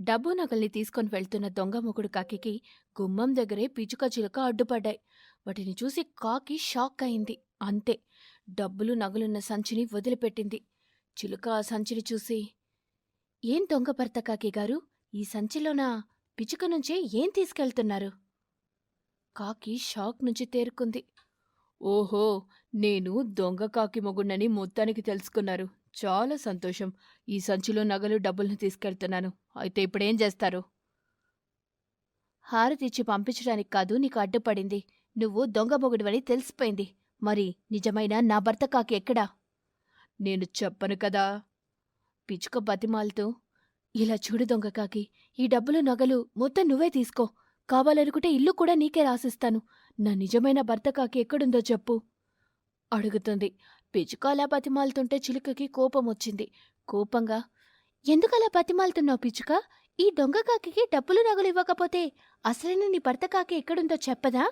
డబ్బు నగల్ని తీసుకొని వెళ్తున్న దొంగ మొగుడు కాకికి గుమ్మం దగ్గరే పిచుక చిలుక అడ్డుపడ్డాయి. వాటిని చూసి కాకి షాక్ అయింది. అంతే డబ్బులు నగలున్న సంచిని వదిలిపెట్టింది. చిలుక ఆ సంచిని చూసి ఏం దొంగ భర్త కాకి గారు? ఈ సంచిలోన? పిచుక నుంచే ఏం తీసుకెళ్తున్నారు? కాకి షాక్ నుంచి తేరుకుంది. ఓహో నేను దొంగ కాకి మొగుడినని మొత్తానికి తెలుసుకున్నారు. చాలా సంతోషం. ఈ సంచిలో నగలు డబ్బుల్ని తీసుకెళ్తున్నాను. అయితే ఇప్పుడేం చేస్తారు? హారతిచ్చి పంపించడానికి కాదు నీకు అడ్డుపడింది. నువ్వు దొంగ మొగుడివని తెలిసిపోయింది. మరి నిజమైన నా భర్త కాకి ఎక్కడా? నేను చెప్పను కదా. పిచ్చుక బతిమాలుతూ ఇలా చూడు దొంగ కాకి ఈ డబ్బులు నగలు మొత్తం నువ్వే తీసుకో. కావాలనుకుంటే ఇల్లు కూడా నీకే రాసిస్తాను. నా నిజమైన భర్త కాకి ఎక్కడుందో చెప్పు. అడుగుతుంది. పిచ్చుక అలా బతిమాలుతుంటే చిలుకకి కోపం వచ్చింది కోపంగా ఎందుకలా బతిమాలుతున్నావు పిచ్చుక? ఈ దొంగ కాకి డబ్బులు నగలు ఇవ్వకపోతే అసలైన నీ భర్త కాకి ఎక్కడుందో చెప్పదా?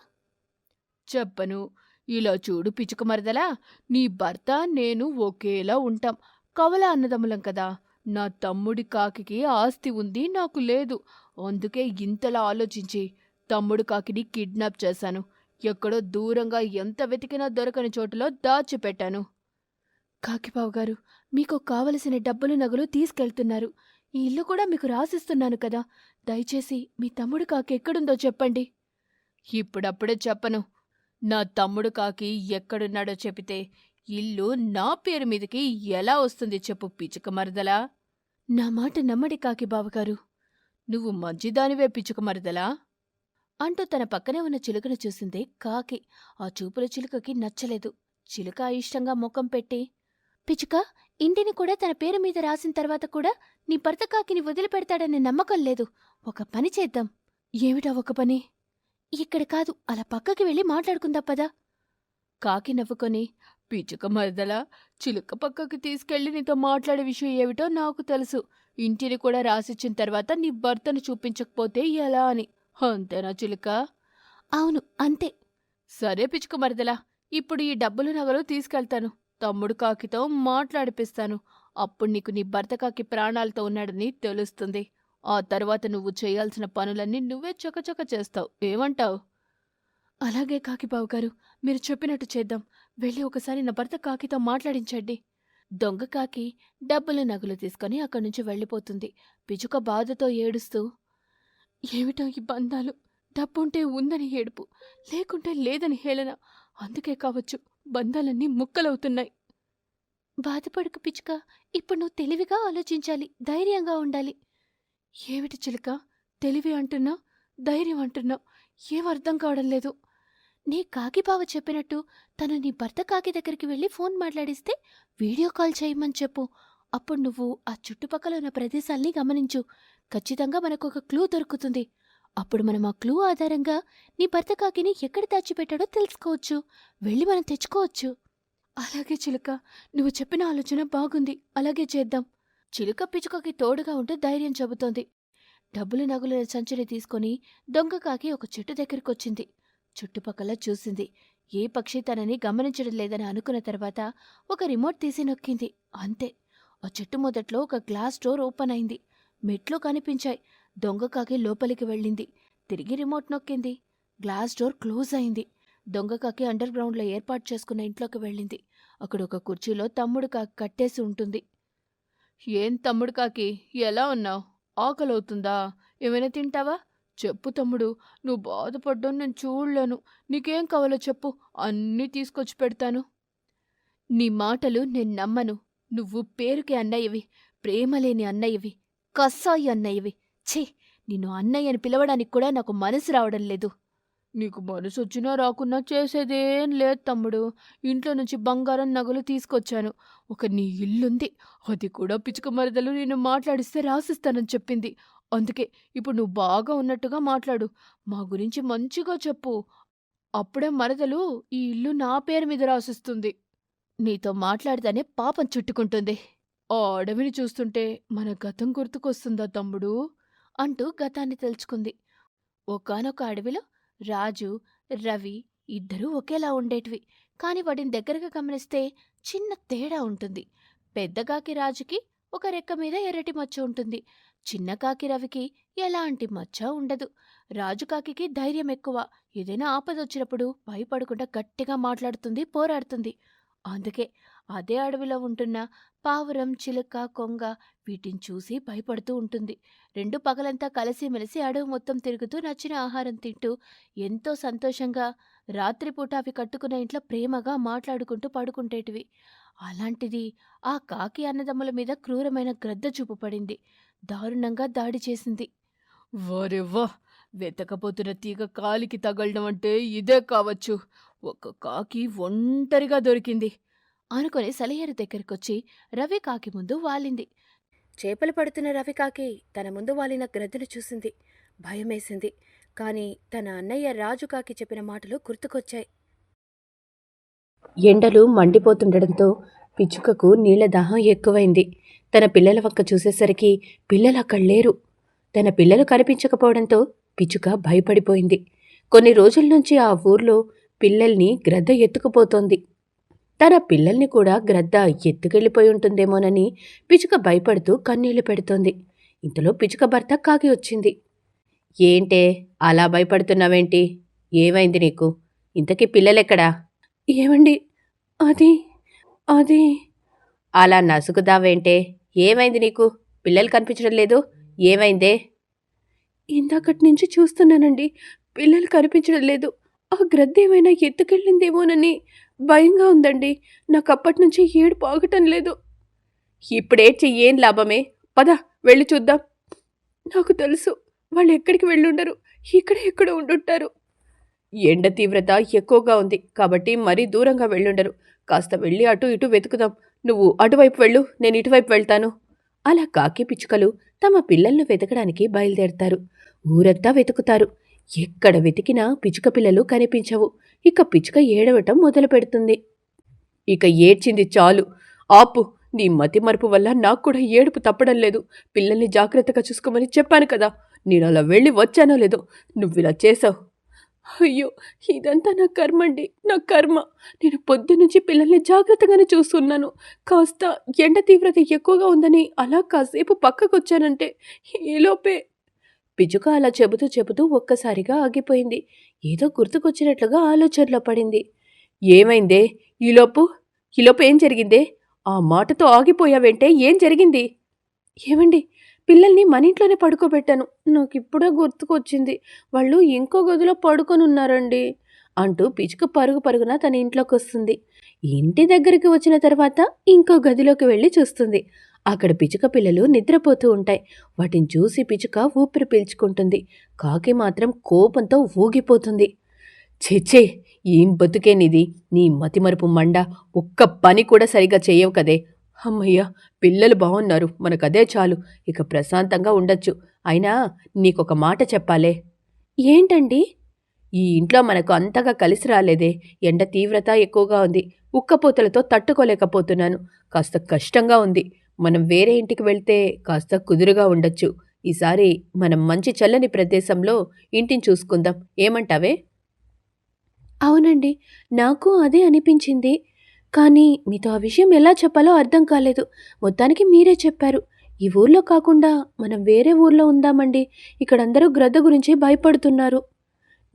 చెప్పను. ఇలా చూడు పిచ్చుక మరదలా నీ భర్త నేను ఒకేలా ఉంటాం. కవల అన్నదమ్ములం కదా. నా తమ్ముడి కాకికి ఆస్తి ఉంది నాకు లేదు. అందుకే ఇంతలా ఆలోచించి తమ్ముడు కాకిని కిడ్నాప్ చేశాను. ఎక్కడో దూరంగా ఎంత వెతికినా దొరకని చోటులో దాచిపెట్టాను. కాకిబావు గారు మీకు కావలసిన డబ్బులు నగలు తీసుకెళ్తున్నారు. ఈ ఇల్లు కూడా మీకు రాసిస్తున్నాను కదా. దయచేసి మీ తమ్ముడు కాకి ఎక్కడుందో చెప్పండి. ఇప్పుడప్పుడే చెప్పను. నా తమ్ముడు కాకి ఎక్కడున్నాడో చెబితే ఇల్లు నా పేరు మీదకి ఎలా వస్తుంది చెప్పు పిచ్చుక మరదలా? నా మాట నమ్మడి కాకి బావగారు. నువ్వు మంచిదానివే పిచ్చుక మరదలా? అంటూ తన పక్కనే ఉన్న చిలుకను చూసింది కాకి. ఆ చూపుల చిలుకకి నచ్చలేదు. చిలుక అయిష్టంగా ముఖం పెట్టి పిచుక ఇంటిని కూడా తన పేరు మీద రాసిన తర్వాత కూడా నీ భర్త కాకిని వదిలిపెడతాడనే నమ్మకం లేదు. ఒక పని చేద్దాం. ఏమిటా ఒక పని? ఇక్కడ కాదు అలా పక్కకి వెళ్ళి మాట్లాడుకుందా పదా. కాకి నవ్వుకొని పిచుక మరదలా చిలుక పక్కకి తీసుకెళ్ళి నీతో మాట్లాడే విషయం ఏమిటో నాకు తెలుసు. ఇంటిని కూడా రాసిచ్చిన తర్వాత నీ భర్తను చూపించకపోతే ఎలా అని. అంతేనా చిలుక? అవును అంతే. సరే పిచుక మరదలా ఇప్పుడు ఈ డబ్బులు నగలు తీసుకెళ్తాను. తమ్ముడు కాకితో మాట్లాడిపిస్తాను. అప్పుడు నీకు నీ భర్త కాకి ప్రాణాలతో ఉన్నాడని తెలుస్తుంది. ఆ తర్వాత నువ్వు చేయాల్సిన పనులన్నీ నువ్వే చకచక చేస్తావు. ఏమంటావు? అలాగే కాకిబావు గారు మీరు చెప్పినట్టు చేద్దాం. వెళ్ళి ఒకసారి నా భర్త కాకితో మాట్లాడించండి. దొంగ కాకి డబ్బులు నగలు తీసుకొని అక్కడి నుంచి వెళ్ళిపోతుంది. పిచుక బాధతో ఏడుస్తూ ఏమిటో ఈ బంధాలు? డబ్బుంటే ఉందని ఏడుపు లేకుంటే లేదని హేళన. అందుకే కావచ్చు బంధాలన్నీ ముక్కలవుతున్నాయి. బాధపడకు పిచ్చుక ఇప్పుడు నువ్వు తెలివిగా ఆలోచించాలి ధైర్యంగా ఉండాలి. ఏమిటి చిలుక? తెలివి అంటున్నావు ధైర్యం అంటున్నావు ఏం అర్థం కావడం లేదు. నీ కాకి బావ చెప్పినట్టు తను నీ భర్త కాకి దగ్గరికి వెళ్ళి ఫోన్ మాట్లాడిస్తే వీడియో కాల్ చేయమని చెప్పు. అప్పుడు నువ్వు ఆ చుట్టుపక్కల ఉన్న ప్రదేశాల్ని గమనించు. ఖచ్చితంగా మనకు ఒక క్లూ దొరుకుతుంది. అప్పుడు మనం ఆ క్లూ ఆధారంగా నీ భర్త కాకిని ఎక్కడ దాచిపెట్టాడో తెలుసుకోవచ్చు. వెళ్ళి మనం తెచ్చుకోవచ్చు. అలాగే చిలుక నువ్వు చెప్పిన ఆలోచన బాగుంది. అలాగే చేద్దాం. చిలుక పిచుకకి తోడుగా ఉంటే ధైర్యం చెబుతోంది. డబ్బులు నగుల సంచిని తీసుకొని దొంగ కాకి ఒక చెట్టు దగ్గరికొచ్చింది. చుట్టుపక్కల చూసింది. ఏ పక్షి తనని గమనించడం లేదని అనుకున్న తర్వాత ఒక రిమోట్ తీసి నొక్కింది. అంతే. ఆ చెట్టు మొదట్లో ఒక గ్లాస్ డోర్ ఓపెన్ అయింది. మెట్లు కనిపించాయి. దొంగకాకి లోపలికి వెళ్ళింది. తిరిగి రిమోట్ నొక్కింది. గ్లాస్ డోర్ క్లోజ్ అయింది. దొంగకాకి అండర్ గ్రౌండ్లో ఏర్పాటు చేసుకున్న ఇంట్లోకి వెళ్ళింది. అక్కడ ఒక కుర్చీలో తమ్ముడు కాకి కట్టేసి ఉంటుంది. ఏం తమ్ముడు కాకి? ఎలా ఉన్నావు? ఆకలవుతుందా? ఏమైనా తింటావా? చెప్పు తమ్ముడు. నువ్వు బాధపడ్డం నేను చూడలేను. నీకేం కావాలో చెప్పు. అన్నీ తీసుకొచ్చి పెడతాను. నీ మాటలు నేను నమ్మను. నువ్వు పేరుకి అన్నయ్యవి. ప్రేమలేని అన్నయ్యవి. కస్సాయి అన్నయ్యవి. ఛీ నిన్ను అన్నయ్య అని పిలవడానికి కూడా నాకు మనసు రావడం లేదు. నీకు మనసు వచ్చినా రాకున్నా చేసేదేం లేదు తమ్ముడు. ఇంట్లో నుంచి బంగారం నగలు తీసుకొచ్చాను. ఒక నీ ఇల్లుంది. అది కూడా పిచ్చుక మరదలు నేను మాట్లాడిస్తే రాసిస్తానని చెప్పింది. అందుకే ఇప్పుడు నువ్వు బాగా ఉన్నట్టుగా మాట్లాడు. మా గురించి మంచిగా చెప్పు. అప్పుడే మరదలు ఈ ఇల్లు నా పేరు మీద రాసిస్తుంది. నీతో మాట్లాడితేనే పాపం చుట్టుకుంటుంది. ఆ అడవిని చూస్తుంటే మన గతం గుర్తుకొస్తుందా తమ్ముడు? అంటూ గతాన్ని తెలుసుకుంది ఒకానొక అడవిలో రాజు రవి ఇద్దరూ ఒకేలా ఉండేటివి. కాని వాటిని దగ్గరగా గమనిస్తే చిన్న తేడా ఉంటుంది. పెద్దగాకి రాజుకి ఒక రెక్క మీద ఎర్రటి మచ్చ ఉంటుంది. చిన్న కాకి రవికి ఎలాంటి మచ్చ ఉండదు. రాజు కాకికి ధైర్యం ఎక్కువ. ఏదైనా ఆపద వచ్చినప్పుడు భయపడకుండా గట్టిగా మాట్లాడుతుంది పోరాడుతుంది. అందుకే అదే అడవిలో ఉంటున్న పావురం చిలుక కొంగ వీటిని చూసి భయపడుతూ ఉంటుంది. రెండు పగలంతా కలిసిమెలిసి అడవి మొత్తం తిరుగుతూ నచ్చిన ఆహారం తింటూ ఎంతో సంతోషంగా రాత్రిపూట అవి కట్టుకున్న ఇంట్లో ప్రేమగా మాట్లాడుకుంటూ పడుకుంటేటివి. అలాంటిది ఆ కాకి అన్నదమ్ముల మీద క్రూరమైన గ్రద్ద చూపబడింది దారుణంగా దాడి చేసింది. వరెవ్వా వెతకపోతున్న తీగ కాలికి తగలడం అంటే ఇదే కావచ్చు. ఒక కాకి ఒంటరిగా దొరికింది. అనుకుని సలహేరు దగ్గరికొచ్చి రవి కాకి ముందు వాలింది. చేపలు పడుతున్న రవి కాకి తన ముందు వాలిన గ్రద్దను చూసింది. భయమేసింది. కాని తన అన్నయ్య రాజు కాకి చెప్పిన మాటలు గుర్తుకొచ్చాయి. ఎండలు మండిపోతుండడంతో పిచ్చుకకు నీళ్ళ దాహం ఎక్కువైంది. తన పిల్లల వంక చూసేసరికి పిల్లలు అక్కడ లేరు. తన పిల్లలు కనిపించకపోవడంతో పిచ్చుక భయపడిపోయింది. కొన్ని రోజుల నుంచి ఆ ఊర్లో పిల్లల్ని గ్రద్ద ఎత్తుకుపోతోంది. తన పిల్లల్ని కూడా గ్రద్ద ఎత్తుకెళ్ళిపోయి ఉంటుందేమోనని పిచ్చుక భయపడుతూ కన్నీళ్ళు పెడుతోంది. ఇంతలో పిచ్చుక భర్త కాకి వచ్చింది. ఏంటే? అలా భయపడుతున్నావేంటి? ఏమైంది నీకు? ఇంతకీ పిల్లలెక్కడా? ఏమండి అది అది. అలా నసుకుదావేంటే? ఏమైంది నీకు? పిల్లలు కనిపించడం లేదు? ఏమైందే? ఇందాకటి నుంచి చూస్తున్నానండి. పిల్లలు కనిపించడం లేదు. ఆ గ్రద్ద ఏమైనా ఎత్తుకెళ్ళిందేమోనని. భయంగా ఉందండి. నాకు అప్పటి నుంచి ఏడు పోగటం లేదు. ఇప్పుడేడ్చి ఏం లాభమే. పద వెళ్ళి చూద్దాం. నాకు తెలుసు వాళ్ళు ఎక్కడికి వెళ్ళుండరు. ఇక్కడ ఎక్కడ ఉండుంటారు. ఎండ తీవ్రత ఎక్కువగా ఉంది. కాబట్టి మరీ దూరంగా వెళ్ళుండరు. కాస్త వెళ్ళి అటు ఇటు వెతుకుదాం. నువ్వు అటువైపు వెళ్ళు నేను ఇటువైపు వెళ్తాను. అలా కాకి పిచ్చుకలు తమ పిల్లలను వెతకడానికి బయలుదేరతారు. ఊరంతా వెతుకుతారు. ఎక్కడ వెతికినా పిచ్చుక పిల్లలు కనిపించవు. ఇక పిచ్చుక ఏడవటం మొదలు పెడుతుంది ఇక ఏడ్చింది చాలు. ఆపు నీ మతి మరుపు వల్ల నాకు కూడా ఏడుపు తప్పడం లేదు. పిల్లల్ని జాగ్రత్తగా చూసుకోమని చెప్పాను కదా. నేను అలా వెళ్ళి వచ్చానో లేదో నువ్వు ఇలా చేసావు. అయ్యో ఇదంతా నా కర్మ అండి. నా కర్మ. నేను పొద్దునుంచి పిల్లల్ని జాగ్రత్తగానే చూస్తున్నాను. కాస్త ఎండ తీవ్రత ఎక్కువగా ఉందని అలా కాసేపు పక్కకు వచ్చానంటే ఈలోపే పిచ్చుక అలా చెబుతూ చెబుతూ ఒక్కసారిగా ఆగిపోయింది. ఏదో గుర్తుకొచ్చినట్లుగా ఆలోచనలో పడింది. ఏమైందే? ఈలోపు? ఈలోపు ఏం జరిగిందే? ఆ మాటతో ఆగిపోయావంటే ఏం జరిగింది? ఏమండి? పిల్లల్ని మన ఇంట్లోనే పడుకోబెట్టాను. నాకు ఇప్పుడే గుర్తుకొచ్చింది. వాళ్ళు ఇంకో గదిలో పడుకొని ఉన్నారండి అంటూ పిచ్చుక పరుగు పరుగున తన ఇంట్లోకి వస్తుంది ఇంటి దగ్గరికి వచ్చిన తర్వాత ఇంకో గదిలోకి వెళ్ళి చూస్తుంది. అక్కడ పిచ్చుక పిల్లలు నిద్రపోతూ ఉంటాయి. వాటిని చూసి పిచ్చుక ఊపిరి పీల్చుకుంటుంది. కాకి మాత్రం కోపంతో ఊగిపోతుంది. ఛెచ్చే ఏం బతుకేనిది? నీ మతిమరుపు మండ ఒక్క పని కూడా సరిగా చేయవు కదే. అమ్మయ్య పిల్లలు బాగున్నారు మనకదే చాలు. ఇక ప్రశాంతంగా ఉండొచ్చు. అయినా నీకొక మాట చెప్పాలే. ఏంటండి? ఈ ఇంట్లో మనకు అంతగా కలిసి రాలేదే. ఎండ తీవ్రత ఎక్కువగా ఉంది. ఉక్కపోతలతో తట్టుకోలేకపోతున్నాను. కాస్త కష్టంగా ఉంది. మనం వేరే ఇంటికి వెళ్తే కాస్త కుదురుగా ఉండొచ్చు. ఈసారి మనం మంచి చల్లని ప్రదేశంలో ఇంటిని చూసుకుందాం. ఏమంటావే? అవునండి. నాకు అదే అనిపించింది. కానీ మీతో ఆ విషయం ఎలా చెప్పాలో అర్థం కాలేదు. మొత్తానికి మీరే చెప్పారు. ఈ ఊర్లో కాకుండా మనం వేరే ఊర్లో ఉందామండి. ఇక్కడందరూ గ్రద్ద గురించి భయపడుతున్నారు.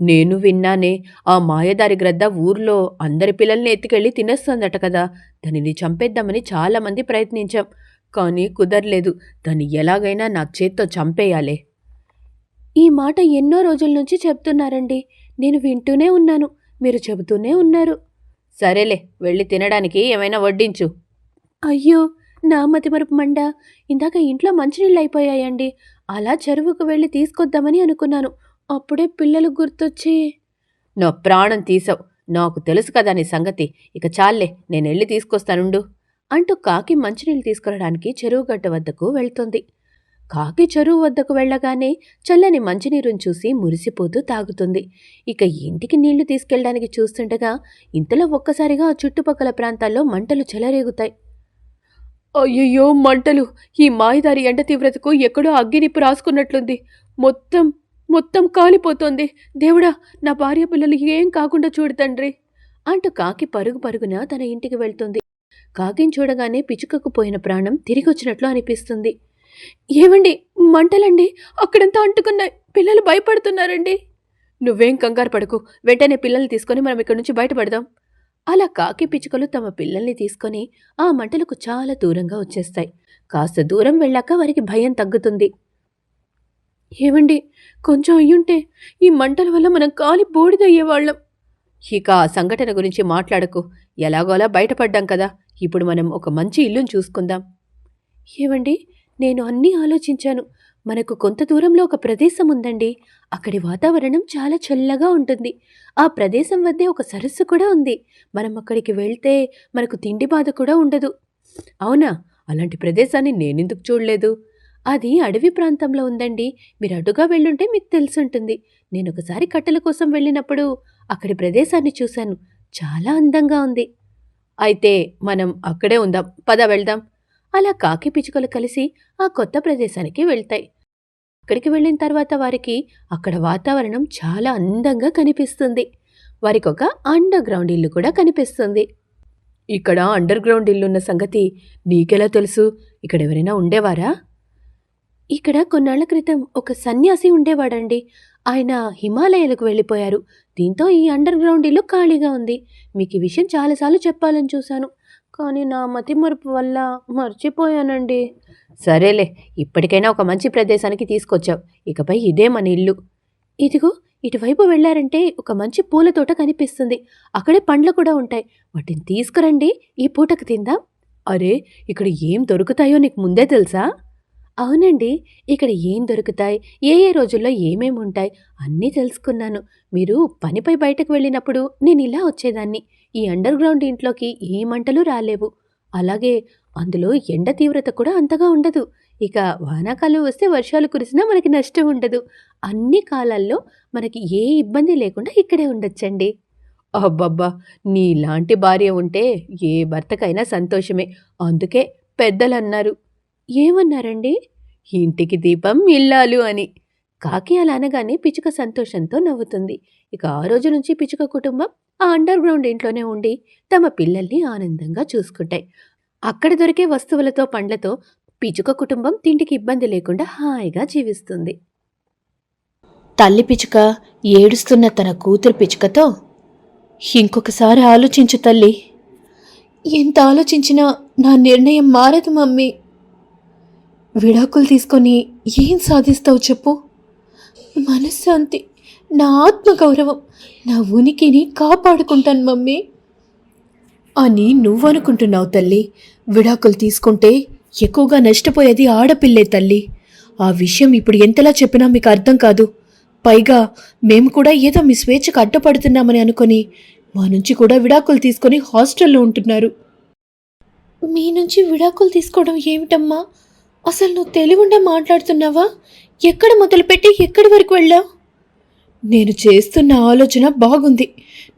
నేను విన్నానే ఆ మాయదారి గ్రద్ద ఊర్లో అందరి పిల్లల్ని ఎత్తుకెళ్ళి తినేస్తుందట కదా. దానిని చంపేద్దామని చాలామంది ప్రయత్నించాం. కానీ కుదరలేదు. దాన్ని ఎలాగైనా నా చేత్తో చంపేయాలే. ఈ మాట ఎన్నో రోజుల నుంచి చెప్తున్నారండి. నేను వింటూనే ఉన్నాను. మీరు చెబుతూనే ఉన్నారు. సరేలే వెళ్ళి తినడానికి ఏమైనా వడ్డించు. అయ్యో నా మతిమరుపు మండ. ఇందాక ఇంట్లో మంచినీళ్ళు అయిపోయాయండి. అలా చెరువుకు వెళ్ళి తీసుకొద్దామని అనుకున్నాను. అప్పుడే పిల్లలు గుర్తొచ్చి నా ప్రాణం తీసావు. నాకు తెలుసు కదా నీ సంగతి. ఇక చాలే నేను వెళ్ళి తీసుకొస్తానుండు. అంటూ కాకి మంచినీళ్ళు తీసుకురావడానికి చెరువుగడ్డ వద్దకు వెళ్తుంది. కాకి చెరువు వద్దకు వెళ్ళగానే చల్లని మంచినీరుని చూసి మురిసిపోతూ తాగుతుంది. ఇక ఇంటికి నీళ్ళు తీసుకెళ్ళడానికి చూస్తుండగా ఇంతలో ఒక్కసారిగా చుట్టుపక్కల ప్రాంతాల్లో మంటలు చెలరేగుతాయి. అయ్యయ్యో మంటలు! ఈ మాయదారి ఎండ తీవ్రతకు ఎక్కడో అగ్గినిప్పు రాసుకున్నట్లుంది. మొత్తం మొత్తం కాలిపోతోంది. దేవుడా నా భార్య పిల్లలు ఏం కాకుండా చూడు తండ్రి! అంటూ కాకి పరుగు పరుగున తన ఇంటికి వెళ్తుంది. కాకిని చూడగానే పిచ్చుకకు పోయిన ప్రాణం తిరిగొచ్చినట్లు అనిపిస్తుంది. ఏమండి మంటలండి? అక్కడంతా అంటుకున్నాయి. పిల్లలు భయపడుతున్నారండి. నువ్వేం కంగారు పడకు. వెంటనే పిల్లల్ని తీసుకొని మనం ఇక్కడి నుంచి బయటపడదాం. అలా కాకి పిచ్చుకలు తమ పిల్లల్ని తీసుకొని ఆ మంటలకు చాలా దూరంగా వచ్చేస్తాయి. కాస్త దూరం వెళ్ళాక వారికి భయం తగ్గుతుంది. ఏమండి కొంచెం అయ్యుంటే ఈ మంటల వల్ల మనం కాలి బూడిదయ్యేవాళ్ళం. ఇక ఆ సంఘటన గురించి మాట్లాడకు. ఎలాగోలా బయటపడ్డాం కదా. ఇప్పుడు మనం ఒక మంచి ఇల్లును చూసుకుందాం. ఏవండి? నేను అన్నీ ఆలోచించాను. మనకు కొంత దూరంలో ఒక ప్రదేశం ఉందండి. అక్కడి వాతావరణం చాలా చల్లగా ఉంటుంది. ఆ ప్రదేశం వద్దే ఒక సరస్సు కూడా ఉంది. మనం అక్కడికి వెళ్తే మనకు తిండి బాధ కూడా ఉండదు. అవునా? అలాంటి ప్రదేశాన్ని నేనెందుకు చూడలేదు? అది అడవి ప్రాంతంలో ఉందండి. మీరు అడ్డుగా వెళ్ళుంటే మీకు తెలిసి ఉంటుంది నేను ఒకసారి కట్టెల కోసం వెళ్ళినప్పుడు అక్కడి ప్రదేశాన్ని చూశాను. చాలా అందంగా ఉంది. అయితే మనం అక్కడే ఉందాం. పద వెళ్దాం. అలా కాకి పిచ్చుకలు కలిసి ఆ కొత్త ప్రదేశానికి వెళ్తాయి. అక్కడికి వెళ్ళిన తర్వాత వారికి అక్కడ వాతావరణం చాలా అందంగా కనిపిస్తుంది. వారికి ఒక అండర్ గ్రౌండ్ ఇల్లు కూడా కనిపిస్తుంది. ఇక్కడ అండర్ గ్రౌండ్ ఇల్లున్న సంగతి నీకెలా తెలుసు? ఇక్కడ ఎవరైనా ఉండేవారా? ఇక్కడ కొన్నాళ్ళ క్రితం ఒక సన్యాసి ఉండేవాడండి. ఆయన హిమాలయాలకు వెళ్ళిపోయారు. దీంతో ఈ అండర్ గ్రౌండ్ ఇల్లు ఖాళీగా ఉంది. మీకు ఈ విషయం చాలాసార్లు చెప్పాలని చూశాను. కానీ నా మతిమరుపు వల్ల మర్చిపోయానండి. సరేలే ఇప్పటికైనా ఒక మంచి ప్రదేశానికి తీసుకొచ్చావు. ఇకపై ఇదే మన ఇల్లు. ఇదిగో ఇటువైపు వెళ్ళారంటే ఒక మంచి పూల తోట కనిపిస్తుంది. అక్కడే పండ్లు కూడా ఉంటాయి. వాటిని తీసుకురండి. ఈ పూటకు తిందాం. అరే ఇక్కడ ఏం దొరుకుతాయో నీకు ముందే తెలుసా? అవునండి ఇక్కడ ఏం దొరుకుతాయి ఏ ఏ రోజుల్లో ఏమేమి ఉంటాయి అన్నీ తెలుసుకున్నాను. మీరు పనిపై బయటకు వెళ్ళినప్పుడు నేను ఇలా వచ్చేదాన్ని. ఈ అండర్ గ్రౌండ్ ఇంట్లోకి ఏ మంటలు రాలేవు. అలాగే అందులో ఎండ తీవ్రత కూడా అంతగా ఉండదు. ఇక వానాకాలం వస్తే వర్షాలు కురిసినా మనకి నష్టం ఉండదు. అన్ని కాలాల్లో మనకి ఏ ఇబ్బంది లేకుండా ఇక్కడే ఉండొచ్చండి. అబ్బబ్బా! నీలాంటి భార్య ఉంటే ఏ భర్తకైనా సంతోషమే. అందుకే పెద్దలు అన్నారు ఏమన్నారండి? ఇంటికి దీపం ఇల్లాలు అని. కాకి అలా అనగానే పిచ్చుక సంతోషంతో నవ్వుతుంది. ఇక ఆ రోజు నుంచి పిచ్చుక కుటుంబం ఆ అండర్ గ్రౌండ్ ఇంట్లోనే ఉండి తమ పిల్లల్ని ఆనందంగా చూసుకుంటాయి. అక్కడ దొరికే వస్తువులతో పండ్లతో పిచ్చుక కుటుంబం తిండికి ఇబ్బంది లేకుండా హాయిగా జీవిస్తుంది. తల్లి పిచ్చుక ఏడుస్తున్న తన కూతురు పిచ్చుకతో ఇంకొకసారి ఆలోచించు తల్లి. ఎంత ఆలోచించినా నా నిర్ణయం మారదు మమ్మీ. విడాకులు తీసుకొని ఏం సాధిస్తావు చెప్పు? మనశ్శాంతి నా ఆత్మగౌరవం నా ఉనికిని కాపాడుకుంటాను మమ్మీ. అని నువ్వనుకుంటున్నావు తల్లి. విడాకులు తీసుకుంటే ఎక్కువగా నష్టపోయేది ఆడపిల్లే తల్లి. ఆ విషయం ఇప్పుడు ఎంతలా చెప్పినా మీకు అర్థం కాదు. పైగా మేము కూడా ఏదో మీ స్వేచ్ఛకు అడ్డపడుతున్నామని అనుకొని మా నుంచి కూడా విడాకులు తీసుకొని హాస్టల్లో ఉంటున్నారు. మీ నుంచి విడాకులు తీసుకోవడం ఏమిటమ్మా? అసలు నువ్వు తెలివిండా మాట్లాడుతున్నావా? ఎక్కడ మొదలుపెట్టి ఎక్కడి వరకు వెళ్ళావు? నేను చేస్తున్న ఆలోచన బాగుంది.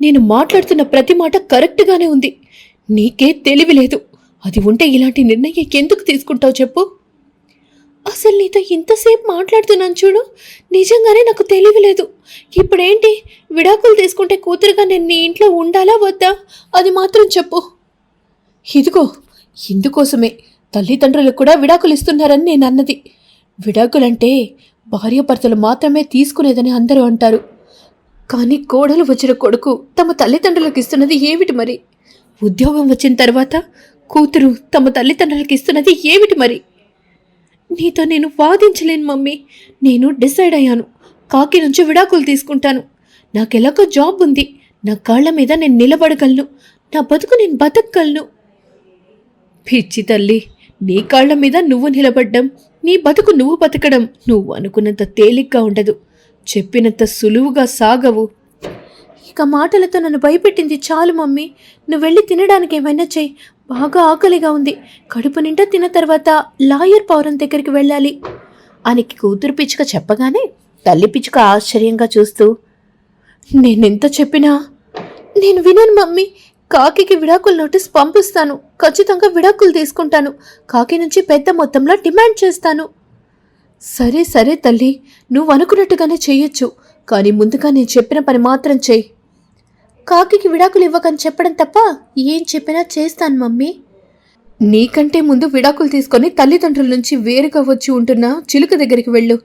నేను మాట్లాడుతున్న ప్రతి మాట కరెక్ట్గానే ఉంది. నీకే తెలివి లేదు. అది ఉంటే ఇలాంటి నిర్ణయం ఎందుకు తీసుకుంటావు చెప్పు. అసలు నీతో ఇంతసేపు మాట్లాడుతున్నాను చూడు. నిజంగానే నాకు తెలివి లేదు. ఇప్పుడేంటి? విడాకులు తీసుకుంటే కూతురుగా నేను నీ ఇంట్లో ఉండాలా వద్దా? అది మాత్రం చెప్పు. ఇదిగో ఇందుకోసమే తల్లిదండ్రులకు కూడా విడాకులు ఇస్తున్నారని నేను అన్నది. విడాకులంటే భార్యాభర్తలు మాత్రమే తీసుకునేదని అందరూ అంటారు. కానీ కోడలు వచ్చిన కొడుకు తమ తల్లిదండ్రులకు ఇస్తున్నది ఏమిటి మరి? ఉద్యోగం వచ్చిన తర్వాత కూతురు తమ తల్లిదండ్రులకు ఇస్తున్నది ఏమిటి మరి? నీతో నేను వాదించలేను మమ్మీ. నేను డిసైడ్ అయ్యాను. కాకి నుంచి విడాకులు తీసుకుంటాను. నాకెలాగో జాబ్ ఉంది. నా కాళ్ళ మీద నేను నిలబడగలను. నా బతుకు నేను బతకగలను. పిచ్చి తల్లి. నీ కాళ్ళ మీద నువ్వు నిలబడ్డం నీ బతుకు నువ్వు బతకడం నువ్వు అనుకున్నంత తేలిగ్గా ఉండదు. చెప్పినంత సులువుగా సాగవు. ఇక మాటలతో నన్ను భయపెట్టింది చాలు మమ్మీ. నువ్వు వెళ్ళి తినడానికి ఏమైనా చెయ్యి. బాగా ఆకలిగా ఉంది. కడుపు నిండా తిన్న తర్వాత లాయర్ పౌరం దగ్గరికి వెళ్ళాలి. అని కూతురు పిచ్చుక చెప్పగానే తల్లి పిచ్చుక ఆశ్చర్యంగా చూస్తూ నేనెంత చెప్పినా? నేను వినను మమ్మీ. కాకికి విడాకుల నోటీస్ పంపిస్తాను. ఖచ్చితంగా విడాకులు తీసుకుంటాను. కాకి నుంచి పెద్ద మొత్తంలో డిమాండ్ చేస్తాను. సరే సరే తల్లి నువ్వు అనుకున్నట్టుగానే చెయ్యొచ్చు కానీ ముందుగా నేను చెప్పిన పని మాత్రం చెయ్యి కాకికి విడాకులు ఇవ్వకని చెప్పడం తప్ప ఏం చెప్పినా చేస్తాను మమ్మీ. నీకంటే ముందు విడాకులు తీసుకొని తల్లిదండ్రుల నుంచి వేరుగా వచ్చి ఉంటున్న చిలుక దగ్గరికి వెళ్ళు.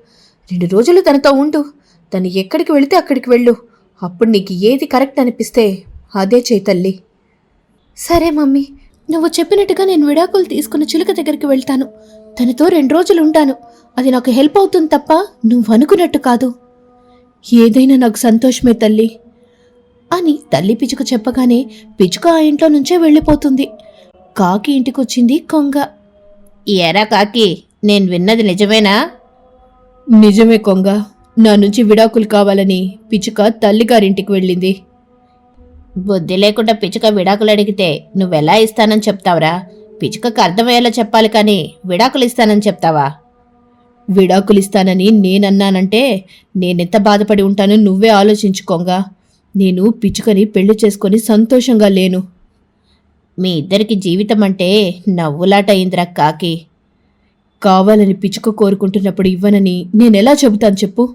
రెండు రోజులు తనతో ఉండు. తను ఎక్కడికి వెళితే అక్కడికి వెళ్ళు. అప్పుడు నీకు ఏది కరెక్ట్ అనిపిస్తే అదే చేయి తల్లి. సరే మమ్మీ. నువ్వు చెప్పినట్టుగా నేను విడాకులు తీసుకున్న చిలుక దగ్గరికి వెళ్తాను. తనతో రెండు రోజులు ఉంటాను. అది నాకు హెల్ప్ అవుతుంది తప్ప నువ్వు అనుకున్నట్టు కాదు. ఏదైనా నాకు సంతోషమే తల్లి. అని తల్లి పిచుక చెప్పగానే పిచుక ఆ ఇంట్లో నుంచే వెళ్ళిపోతుంది. కాకి ఇంటికొచ్చింది కొంగ. ఎరా కాకి నేను విన్నది నిజమేనా? నిజమే కొంగ. నా నుంచి విడాకులు కావాలని పిచుక తల్లిగారింటికి వెళ్ళింది. బుద్ధి లేకుండా పిచుక విడాకులు అడిగితే నువ్వెలా ఇస్తానని చెప్తావురా? పిచుకకు అర్థమయ్యేలా చెప్పాలి కానీ విడాకులు ఇస్తానని చెప్తావా? విడాకులు ఇస్తానని నేనన్నానంటే నేనెంత బాధపడి ఉంటానో నువ్వే ఆలోచించుకోంగా. నేను పిచుకని పెళ్ళి చేసుకొని సంతోషంగా లేను. మీ ఇద్దరికి జీవితం అంటే నవ్వులాట అయిందిరా కాకి. కావాలని పిచుక కోరుకుంటున్నప్పుడు ఇవ్వనని నేనెలా చెబుతాను చెప్పు?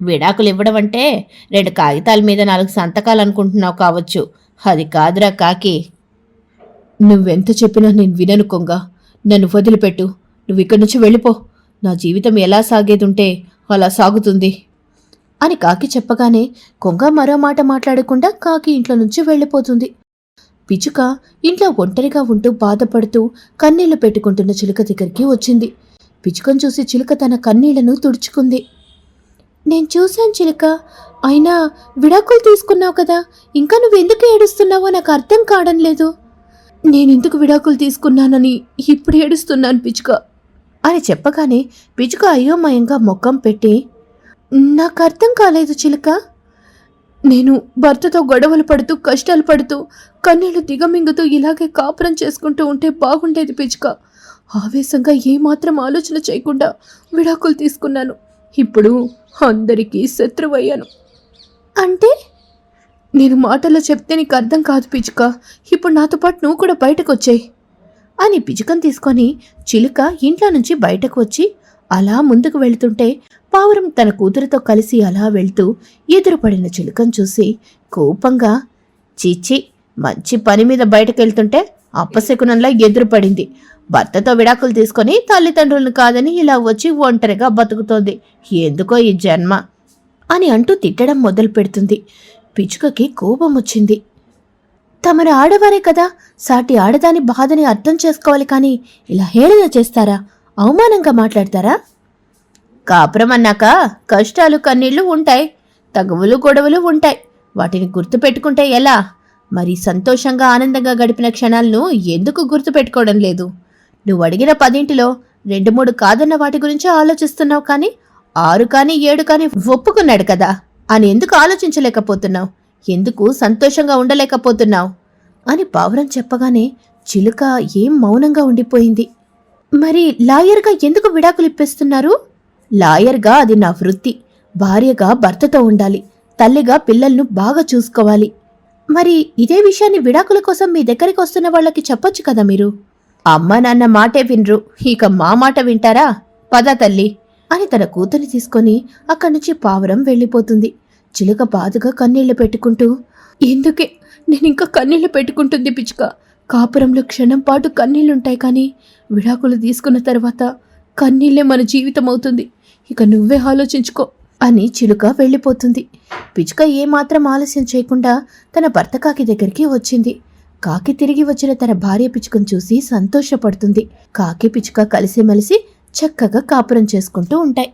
విడాకులు ఇవ్వడం అంటే రెండు కాగితాల మీద నాలుగు సంతకాలు అనుకుంటున్నావు కావచ్చు. అది కాదురా కాకి. నువ్వెంత చెప్పినా నేను వినను కొంగ. నన్ను వదిలిపెట్టు. నువ్వు ఇక్కడి నుంచి వెళ్ళిపో. నా జీవితం ఎలా సాగేదుంటే అలా సాగుతుంది. అని కాకి చెప్పగానే కొంగ మరో మాట మాట్లాడకుండా కాకి ఇంట్లో నుంచి వెళ్ళిపోతుంది. పిచుక ఇంట్లో ఒంటరిగా ఉంటూ బాధపడుతూ కన్నీళ్ళు పెట్టుకుంటున్న చిలుక దగ్గరికి వచ్చింది. పిచుకను చూసి చిలుక తన కన్నీళ్ళను తుడుచుకుంది. నేను చూశాను చిలుక. అయినా విడాకులు తీసుకున్నావు కదా ఇంకా నువ్వు ఎందుకు ఏడుస్తున్నావో నాకు అర్థం కావడం లేదు. నేనెందుకు విడాకులు తీసుకున్నానని ఇప్పుడు ఏడుస్తున్నాను పిచుక అని చెప్పగానే పిచుక అయోమయంగా ముఖం పెట్టి నాకు అర్థం కాలేదు చిలుక. నేను భర్తతో గొడవలు పడుతూ కష్టాలు పడుతూ కన్నీళ్ళు దిగమింగుతూ ఇలాగే కాపురం చేసుకుంటూ ఉంటే బాగుండేది పిచుక ఆవేశంగా ఏమాత్రం ఆలోచన చేయకుండా విడాకులు తీసుకున్నాను. ఇప్పుడు అందరికీ శత్రువయ్యాను. అంటే? నేను మాటలో చెప్తే నీకు అర్థం కాదు పిచుక ఇప్పుడు నాతో పాటు నువ్వు కూడా బయటకు వచ్చాయి అని పిచుకను తీసుకొని చిలుక ఇంట్లో నుంచి బయటకు వచ్చి అలా ముందుకు వెళ్తుంటే పావురం తన కూతురుతో కలిసి అలా వెళ్తూ ఎదురుపడిన చిలుకను చూసి కోపంగా చీచి మంచి పని మీద బయటకు వెళ్తుంటే అప్పశకునంలా ఎదురుపడింది. భర్తతో విడాకులు తీసుకొని తల్లిదండ్రులను కాదని ఇలా వచ్చి ఒంటరిగా బతుకుతోంది. ఎందుకో ఈ జన్మ? అని అంటూ తిట్టడం మొదలు పెడుతుంది. పిచుకకి కోపం వచ్చింది. తమరు ఆడవారే కదా. సాటి ఆడదాని బాధని అర్థం చేసుకోవాలి కానీ ఇలా హేళన చేస్తారా? అవమానంగా మాట్లాడతారా? కాపురం అన్నాక కష్టాలు కన్నీళ్ళు ఉంటాయి. తగువులు గొడవలు ఉంటాయి. వాటిని గుర్తుపెట్టుకుంటే ఎలా? మరి సంతోషంగా ఆనందంగా గడిపిన క్షణాలను ఎందుకు గుర్తుపెట్టుకోవడం లేదు? నువ్వు అడిగిన పదింటిలో రెండు మూడు కాదన్న వాటి గురించి ఆలోచిస్తున్నావు కానీ ఆరు కానీ ఏడు కానీ ఒప్పుకున్నాడు కదా. అని ఎందుకు ఆలోచించలేకపోతున్నావు? ఎందుకు సంతోషంగా ఉండలేకపోతున్నావు? అని పావురం చెప్పగానే చిలుక ఏం మౌనంగా ఉండిపోయింది. మరి లాయర్గా ఎందుకు విడాకులు ఇప్పిస్తున్నారు లాయర్గా అది నా వృత్తి. భార్యగా భర్తతో ఉండాలి. తల్లిగా పిల్లలను బాగా చూసుకోవాలి. మరి ఇదే విషయాన్ని విడాకుల కోసం మీ దగ్గరికి వస్తున్న వాళ్ళకి చెప్పొచ్చు కదా మీరు? అమ్మ నాన్న మాటే వినరు. ఇక మా మాట వింటారా? పద తల్లి అని తన కూతుని తీసుకొని అక్కడి నుంచి పావురం వెళ్ళిపోతుంది. చిలుక బాధగా కన్నీళ్ళు పెట్టుకుంటూ ఎందుకే? నేను ఇంకా కన్నీళ్ళు పెట్టుకుంటుంది పిచ్చుక. కాపురంలో క్షణం పాటు కన్నీళ్ళుంటాయి కానీ విడాకులు తీసుకున్న తర్వాత కన్నీళ్ళే మన జీవితం అవుతుంది. ఇక నువ్వే ఆలోచించుకో అని చిలుక వెళ్ళిపోతుంది. పిచ్చుక ఏమాత్రం ఆలస్యం చేయకుండా తన భర్త కాకి దగ్గరికి వచ్చింది. కాకి తిరిగి వచ్చిన తన భార్య పిచ్చుకను చూసి సంతోషపడుతుంది. కాకి పిచ్చుక కలిసిమెలిసి చక్కగా కాపురం చేసుకుంటూ ఉంటాయి.